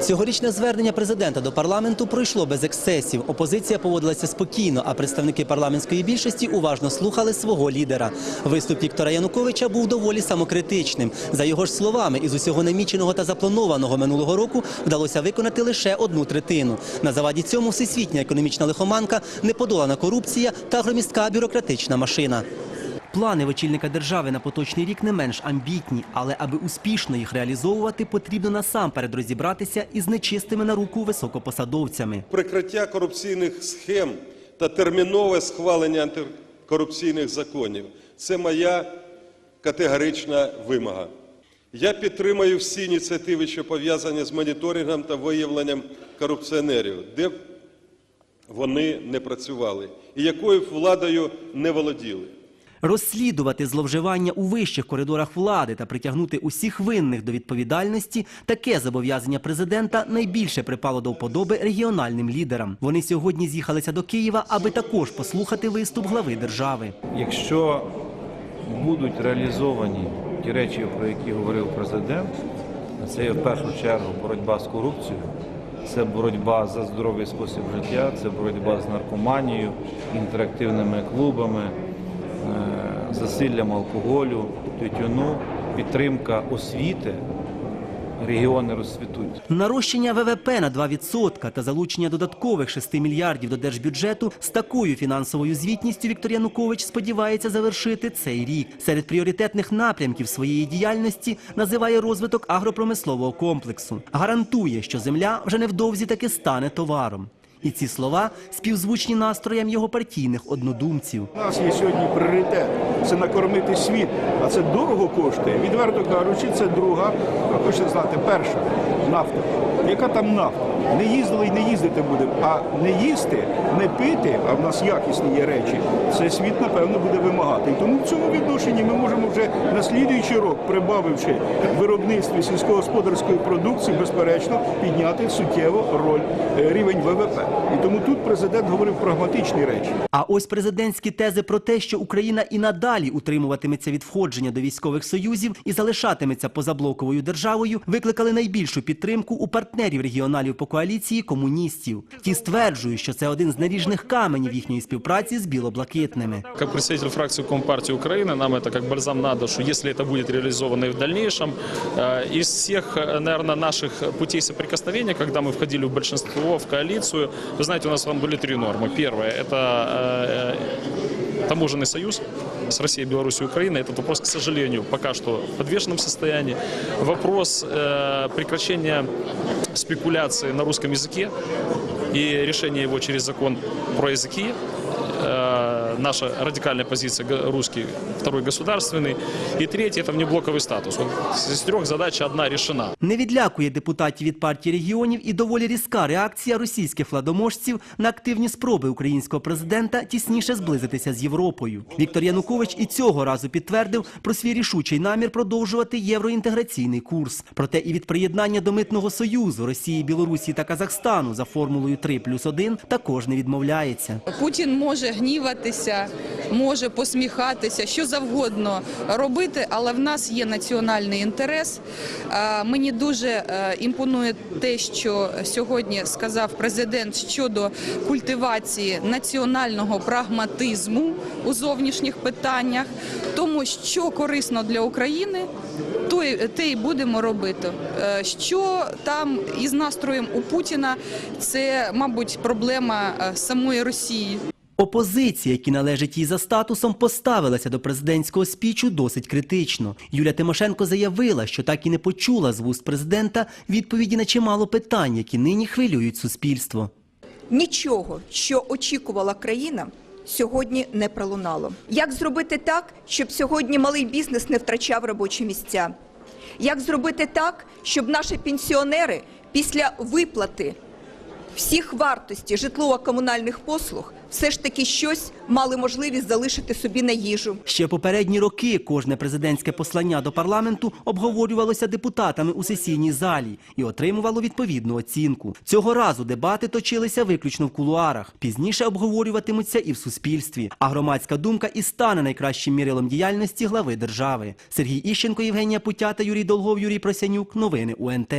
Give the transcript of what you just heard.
Цьогорічне звернення президента до парламенту пройшло без ексцесів. Опозиція поводилася спокійно, а представники парламентської більшості уважно слухали свого лідера. Виступ Віктора Януковича був доволі самокритичним. За його ж словами, із усього наміченого та запланованого минулого року вдалося виконати лише одну третину. На заваді цьому всесвітня економічна лихоманка, неподолана корупція та громістка бюрократична машина. Плани очільника держави на поточний рік не менш амбітні, але аби успішно їх реалізовувати, потрібно насамперед розібратися із нечистими на руку високопосадовцями. Прикриття корупційних схем та термінове схвалення антикорупційних законів це моя категорична вимога. Я підтримую всі ініціативи, що пов'язані з моніторингом та виявленням корупціонерів, де вони не працювали і якою владою не володіли. Розслідувати зловживання у вищих коридорах влади та притягнути усіх винних до відповідальності – таке зобов'язання президента найбільше припало до вподоби регіональним лідерам. Вони сьогодні з'їхалися до Києва, аби також послухати виступ глави держави. Якщо будуть реалізовані ті речі, про які говорив президент, це в першу чергу боротьба з корупцією, це боротьба за здоровий спосіб життя, це боротьба з наркоманією, інтерактивними клубами, засиллям алкоголю, тютюну, підтримка освіти, регіони розцвітуть. Нарощення ВВП на 2% та залучення додаткових 6 мільярдів до держбюджету з такою фінансовою звітністю Віктор Янукович сподівається завершити цей рік. Серед пріоритетних напрямків своєї діяльності називає розвиток агропромислового комплексу. Гарантує, що земля вже невдовзі таки стане товаром. І ці слова співзвучні настроям його партійних однодумців. У нас є сьогодні пріоритет це накормити світ, а це дорого коштує. Відверто кажучи, це друга. Ви хочете знати, перша нафта. Яка там нафта? Не їздили і не їздити будемо. А не їсти, не пити, а в нас якісні є речі. Це світ, напевно, буде вимагати. І тому в цьому відношенні ми можемо вже на слідуючий рок, прибавивши в виробництві сільськогосподарської продукції, безперечно, підняти суттєво роль е, рівень ВВП. І тому тут президент говорив прагматичні речі. А ось президентські тези про те, що Україна і надалі утримуватиметься від входження до військових союзів і залишатиметься позаблоковою державою, викликали найбільшу підтримку у партнерів регіоналів по коаліції комуністів. Ті стверджують, що це один з наріжних каменів їхньої співпраці з білоблакитними. Как представитель фракции Компартии Украины, нам это как бальзам на душу, если это будет реализовано и в дальнейшем. Э, Из всех, наверное, наших путей соприкосновения, когда мы входили в большинство, в коалицию, вы знаете, у нас там были три нормы. Первое – это э, таможенный союз с Россией, Беларусью и Украиной. Этот вопрос, к сожалению, пока что в подвешенном состоянии. Вопрос э, прекращения спекуляции на русском языке и решение его через закон про языки э, наша радикальная позиция г- русский, второй государственный. И третий – это внеблоковый статус. Вот из трех задач одна решена. Не відлякує депутатів від партії регіонів і доволі різка реакція російських владоможців на активні спроби українського президента тісніше зблизитися з Європою. Віктор Янукович і цього разу підтвердив про свій рішучий намір продовжувати євроінтеграційний курс. Проте і від приєднання до митного союзу Росії, Білорусі та Казахстану за формулою 3 плюс 1 також не відмовляється. Путін може гніватися, може посміхатися, що завгодно робити, але в нас є національний інтерес. Мені дуже е, імпонує те, що сьогодні сказав президент щодо культивації національного прагматизму у зовнішніх питаннях. Тому що корисно для України, то й- те й будемо робити. Е, Що там із настроєм у Путіна, це, мабуть, проблема е, самої Росії. Опозиція, які належить їй за статусом, поставилася до президентського спічу досить критично. Юлія Тимошенко заявила, що так і не почула з вуст президента відповіді на чимало питань, які нині хвилюють суспільство. Нічого, що очікувала країна, сьогодні не пролунало. Як зробити так, щоб сьогодні малий бізнес не втрачав робочі місця? Як зробити так, щоб наші пенсіонери після виплати всіх вартості житлово-комунальних послуг все ж таки щось мали можливість залишити собі на їжу? Ще попередні роки кожне президентське послання до парламенту обговорювалося депутатами у сесійній залі і отримувало відповідну оцінку. Цього разу дебати точилися виключно в кулуарах. Пізніше обговорюватимуться і в суспільстві. А громадська думка і стане найкращим мірилом діяльності глави держави. Сергій Іщенко, Євгенія Путята, Юрій Долгов, Юрій Просянюк. Новини УНТ.